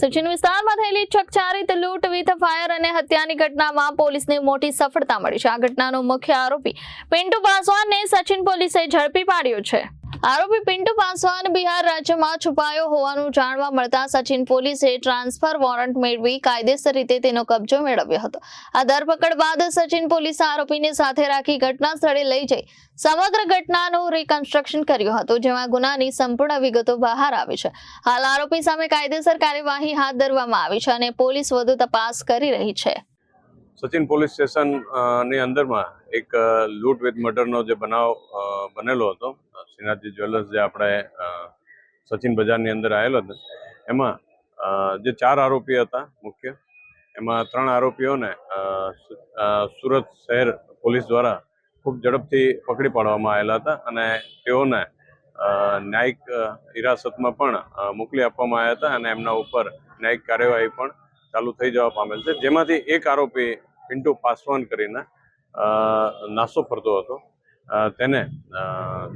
સચિન વિસ્તારમાં થયેલી ચકચારિત લૂંટ વિથ ફાયર અને હત્યાની ઘટનામાં પોલીસને મોટી સફળતા મળી છે. આ ઘટનાનો મુખ્ય આરોપી પિન્ટુ પાસવાનને સચિન પોલીસે ઝડપી પાડ્યો છે. આરોપી પિન્ટુ પાસવાન બિહાર રાજ્યમાં છુપાયો હોવાનું જાણવા મળતા સચિન પોલીસે ટ્રાન્સફર વોરંટ મેળવી કાયદેસર રીતે તેનો કબજો મેળવ્યો હતો. આ ધરપકડ બાદ સચિન પોલીસે આરોપીને સાથે રાખી ઘટના સ્થળે લઈ જઈ સમગ્ર ઘટનાનું રિકન્સ્ટ્રક્શન કર્યું હતું, જેમાં ગુનાની સંપૂર્ણ વિગતો બહાર આવી છે. હાલ આરોપી સામે કાયદેસર કાર્યવાહી હાથ ધરવામાં આવી છે અને પોલીસ વધુ તપાસ કરી રહી છે. સચિન પોલીસ સ્ટેશનની અંદરમાં એક લૂંટ વિથ મર્ડરનો જે બનાવ બનેલો હતો શ્રીનાથજી જ્વેલર્સ જે આપણે સચિન બજારની અંદર આવેલો હતો એમાં જે ચાર આરોપી હતા મુખ્ય, એમાં ત્રણ આરોપીઓને સુરત શહેર પોલીસ દ્વારા ખૂબ ઝડપથી પકડી પાડવામાં આવેલા હતા અને તેઓને ન્યાયિક હિરાસતમાં પણ મોકલી આપવામાં આવ્યા હતા અને એમના ઉપર ન્યાયિક કાર્યવાહી પણ ચાલુ થઈ જવા પામેલ છે. જેમાંથી એક આરોપી પિન્ટુ પાસવાન કરીને નાસો ફરતો હતો. તેને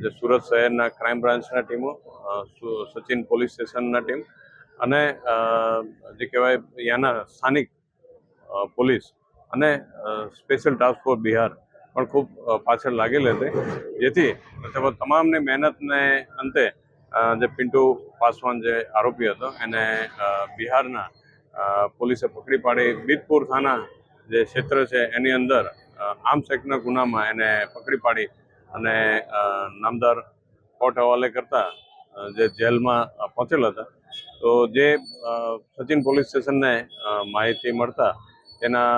જે સુરત શહેરના ક્રાઇમ બ્રાન્ચના ટીમો સચિન પોલીસ સ્ટેશનના ટીમ અને જે કહેવાય ત્યાંના સ્થાનિક પોલીસ અને સ્પેશિયલ ટાસ્ક ફોર્સ બિહાર પણ ખૂબ પાછળ લાગેલી હતી. જેથી તમામની મહેનતને અંતે જે પિન્ટુ પાસવાન જે આરોપી હતો, એને બિહારના પોલીસે પકડી પાડી બીતપુર થાના જે ક્ષેત્ર છે એની અંદર આમ એક્ટના ગુનામાં એને પકડી પાડી અને નામદાર કોર્ટ હવાલે કરતા જે જેલમાં પહોંચેલા હતા, તો જે સચિન પોલીસ સ્ટેશનને માહિતી મળતા તેના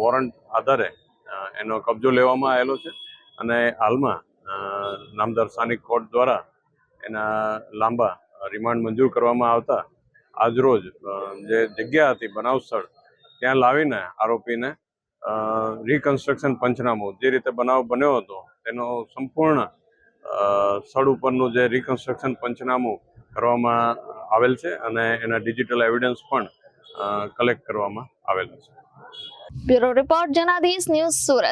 વોરંટ આધારે એનો કબજો લેવામાં આવેલો છે અને હાલમાં નામદાર સ્થાનિક કોર્ટ દ્વારા એના લાંબા રિમાન્ડ મંજૂર કરવામાં આવતા, આજરોજ જે જગ્યા હતી બનાવ સ્થળ, ત્યાં લાવીને આરોપીને રિકન્સ્ટ્રક્શન પંચનામું જે રીતે બનાવ બન્યો હતો તેનો સંપૂર્ણ સ્થળ ઉપરનું જે રિકન્સ્ટ્રક્શન પંચનામું કરવામાં આવેલ છે અને એના ડિજિટલ એવિડન્સ પણ કલેક્ટ કરવામાં આવેલા છે. Bureau report Janadhish news Surat.